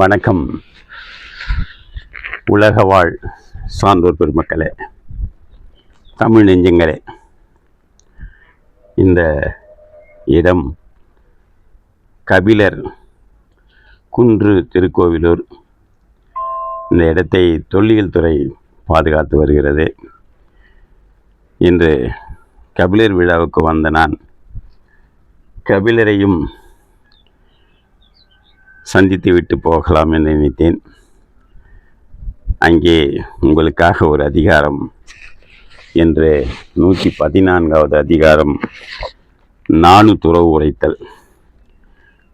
வணக்கம். உலக வாழ் சான்றோர் பெருமக்களே தமிழ் நெஞ்சங்களே இந்த இடம் கபிலர் குன்று திருக்கோவிலூர். இந்த இடத்தை தொல்லியல் துறை பாதுகாத்து வருகிறது. இன்று கபிலர் விழாவுக்கு வந்த நான் கபிலரையும் சந்தித்து விட்டு போகலாம் என்று நினைத்தேன். அங்கே உங்களுக்காக ஒரு அதிகாரம் என்று நூற்றி பதினான்காவது அதிகாரம் நானு துறவு உரைத்தல்.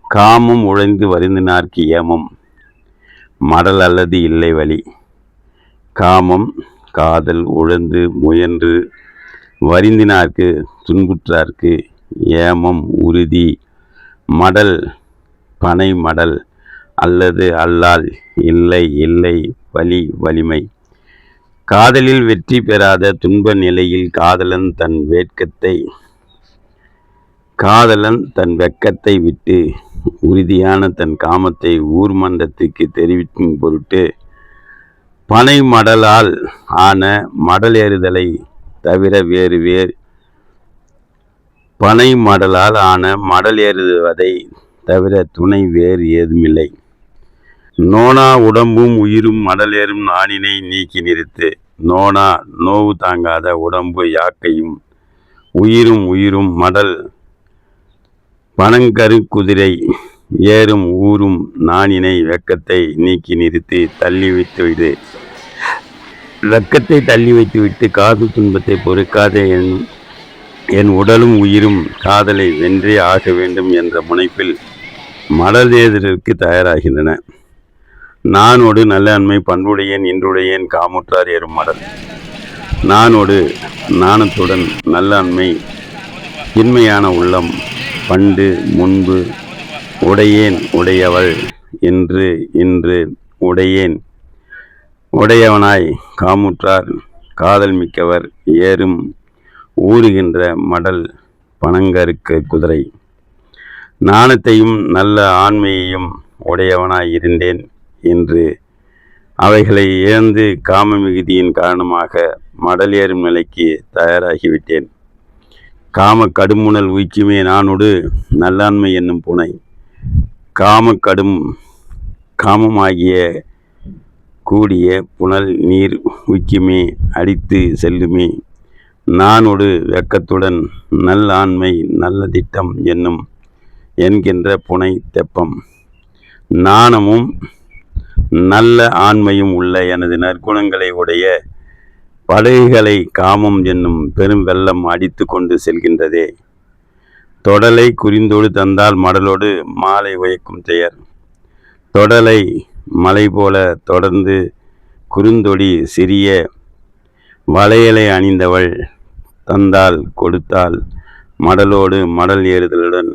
காமம் உழைந்து வருந்தினார்க்கு ஏமம் மடல் அல்லது இல்லை வழி. காமம் காதல் உழந்து முயன்று வருந்தினார்க்கு துன்புற்றார்க்கு ஏமம் உறுதி. மடல் பனை மடல் அல்லது அல்லால். இல்லை இல்லை வலி வலிமை. காதலில் வெற்றி பெறாத துன்ப நிலையில் காதலன் தன் வேட்கத்தை காதலன் தன் வெட்கத்தை விட்டு உறுதியான தன் காமத்தை ஊர் மன்றத்துக்கு தெரிவிக்கும் பொருட்டு பனை மடலால் ஆன மடல் ஏறுதலை தவிர வேறு வேறு பனை மடலால் ஆன மடல் ஏறுவதை தவிர துணை வேறு ஏதுமில்லை. நோனா உடம்பும் உயிரும் மடலேறும் நாணினை நீக்கி நிறுத்து. நோனா நோவு தாங்காத உடம்பு யாக்கையும். உயிரும் உயிரும் மடல். பனங்கரு குதிரை. ஏறும் ஊரும் நாணினை வெக்கத்தை நீக்கி நிறுத்தி தள்ளி வைத்து விடு. வெக்கத்தை தள்ளி வைத்துவிட்டு காது துன்பத்தை பொறுக்காதே என் என் உடலும் உயிரும் காதலை வென்றே ஆக வேண்டும் என்ற முனைப்பில் மடல் ஏதற்கு தயாராகின்றன. நானோடு நல்லன்மை பண்புடையேன் இன்றுடையேன் காமுற்றார் ஏறும் மடல். நானோடு நாணத்துடன் நல்லன்மை இன்மையான உள்ளம் பண்டு முன்பு உடையேன் உடையவள் என்று இன்று உடையேன். உடையவனாய் காமுற்றார் காதல் மிக்கவர் ஏறும் ஊறுகின்ற மடல் பனங்கருக்கு குதிரை. நாணத்தையும் நல்ல ஆண்மையையும் உடையவனாய் இருந்தேன். என்று அவைகளை இழந்து காம மிகுதியின் காரணமாக மடல் ஏறும் நிலைக்கு தயாராகிவிட்டேன். காம கடுமுணல் உய்க்குமே நானொடு நல்லாண்மை என்னும் புனை. காம கடும் காமமாகிய கூடிய புனல் நீர் உய்க்குமே அடித்து செல்லுமே. நானொடு வெக்கத்துடன் நல்லாண்மை நல்ல திட்டம் என்னும் என்கின்ற புனை தெப்பம். நாணமும் நல்ல ஆண்மையும் உள்ள எனது நற்குணங்களை உடைய படகுகளை காமம் என்னும் பெரும் வெள்ளம் அடித்து கொண்டு செல்கின்றதே. தொடலை குறிந்தோடு தந்தால் மடலோடு மாலை உயக்கும் பெயர். தொடலை மலை போல தொடர்ந்து குறுந்தொடி சிறிய வளையலை அணிந்தவள் தந்தால் கொடுத்தால் மடலோடு மடல் ஏறுதலுடன்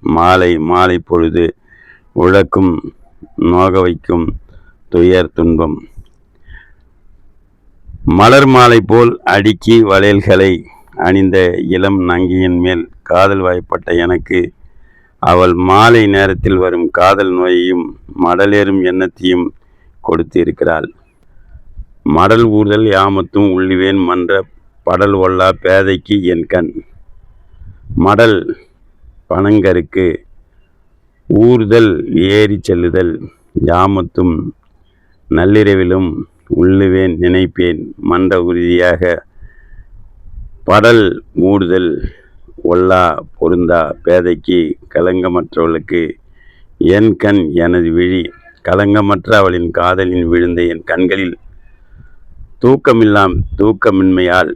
மாலை மாலை பொழுது உழக்கும் நோக வைக்கும் துயர் துன்பம். மலர் மாலை போல் அடுக்கி வளையல்களை அணிந்த இளம் நங்கியின் மேல் காதல் வாய்ப்பட்ட எனக்கு அவள் மாலை நேரத்தில் வரும் காதல் நோயையும் மடலேறும் எண்ணத்தையும் கொடுத்து இருக்கிறாள் மடல் ஊர்தல் யாமத்தும் உள்ளுவேன் மன்ற படல் ஒல்லா பேதைக்கு என் கண். மடல் பனங்கருக்கு ஊர்தல் ஏறி செல்லுதல் யாமத்தும் நள்ளிரவிலும் உள்ளுவேன் நினைப்பேன். மன்ற உறுதியாக படல் மூடுதல் ஒல்லா பொருந்தா. பேதைக்கு கலங்கமற்றவளுக்கு என் கண் எனது விழி. கலங்கமற்ற அவளின் காதலின் விழுந்த என் கண்களில் தூக்கமில்லாம் தூக்கமின்மையால்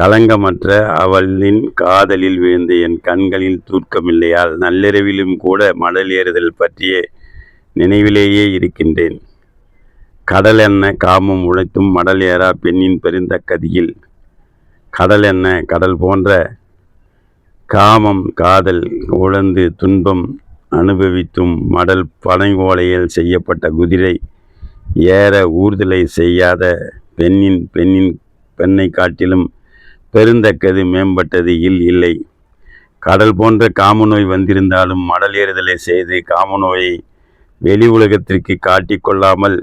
கலங்கமற்ற அவளின் காதலில் விழுந்த என் கண்களில் தூக்கமில்லையால் நள்ளிரவிலும் கூட மடல் ஏறுதல் பற்றிய நினைவிலேயே இருக்கின்றேன். கடல் என்ன காமம் உழைத்தும் மடல் ஏறா பெண்ணின் பெருந்தக்கதியில். கடல் என்ன கடல் போன்ற காமம் காதல் உழந்து துன்பம் அனுபவித்தும் மடல் பனை செய்யப்பட்ட குதிரை ஏற ஊர்தலை செய்யாத பெண்ணின் பெண்ணின் பெண்ணை காட்டிலும் பெருந்தக்கது மேம்பட்டது இல் இல்லை. கடல் போன்ற காமநோய் வந்திருந்தாலும் மடல் ஏறுதலை செய்து காமநோயை வெளி உலகத்திற்கு காட்டிக்கொள்ளாமல்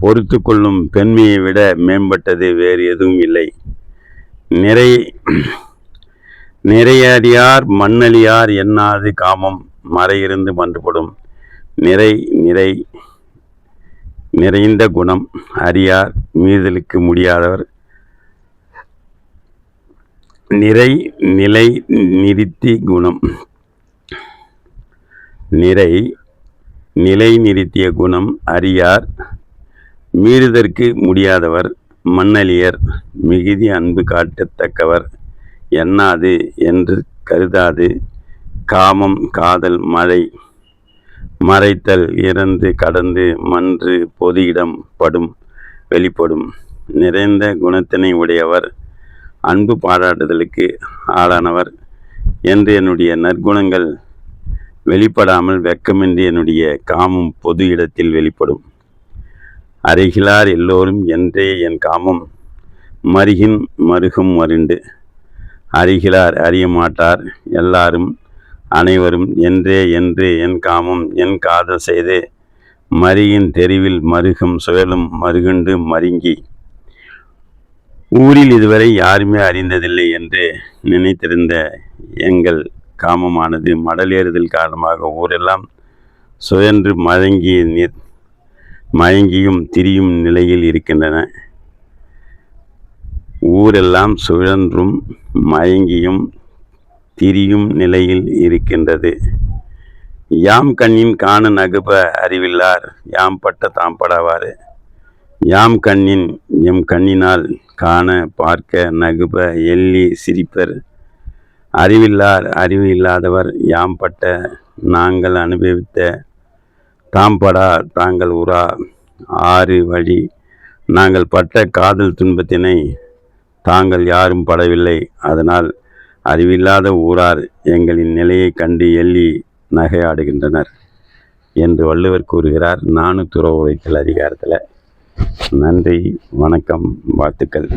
பொறுத்து கொள்ளும் பெண்மையை விட மேம்பட்டது வேறு எதுவும் இல்லை. நிறை நிறையறியார் மண்ணழியார் எண்ணாது காமம்? மறையிருந்து மன்றுபடும். நிறை நிறை நிறைந்த குணம். அறியார் மீதலுக்கு முடியாதவர். நிறை நிலை நிறுத்தி குணம். நிறை நிலை நிறுத்திய குணம் அறியார் மீறுதற்கு முடியாதவர் மண்ணலியர் மிகுதி அன்பு காட்டத்தக்கவர் எண்ணாது என்று கருதாது காமம் காதல் மழை மறைத்தல் இறந்து கடந்து மன்று பொது இடம் படும் வெளிப்படும் நிறைந்த குணத்தினை உடையவர் அன்பு பாராட்டுதலுக்கு ஆளானவர் என்று என்னுடைய நற்குணங்கள் வெளிப்படாமல் வெட்கமின்றி என்னுடைய காமம் பொது இடத்தில் வெளிப்படும். அருகிலார் எல்லோரும் என்றே என் காமம். மருகின் மருகும் மருண்டு. அறிகிலார் அறிய மாட்டார் எல்லாரும் அனைவரும் என்றே என்று என் காமம் என் காதல் செய்து மரியின் தெருவில் மருகும் சுழலும் மருகுண்டு மருங்கி. ஊரில் இதுவரை யாருமே அறிந்ததில்லை என்று நினைத்திருந்த எங்கள் காமமானது. மடலேறுதல் காரணமாக ஊரெல்லாம் சுழன்று மயங்கி நிற் மயங்கியும் திரியும் நிலையில் இருக்கின்றன. ஊரெல்லாம் சுழன்றும் மயங்கியும் திரியும் நிலையில் இருக்கின்றது. யாம் கண்ணின் காண நகுப அறிவில்லார் யாம் பட்ட தாம் படாவாறு யாம் கண்ணின் எம் கண்ணினால் காண பார்க்க நகுப எள்ளி சிரிப்பர் அறிவில்லார் அறிவு இல்லாதவர் யாம் பட்ட நாங்கள் அனுபவித்த தாம்படா தாங்கள் உரா ஆறு வழி. நாங்கள் பட்ட காதல் துன்பத்தினை தாங்கள் யாரும் படவில்லை. அதனால் அறிவில்லாத ஊரார் எங்களின் நிலையை கண்டு எள்ளி நகையாடுகின்றனர் என்று வள்ளுவர் கூறுகிறார். நானூற்றுற உழைத்தல் அதிகாரத்தில். நன்றி வணக்கம் வாழ்த்துக்கள்.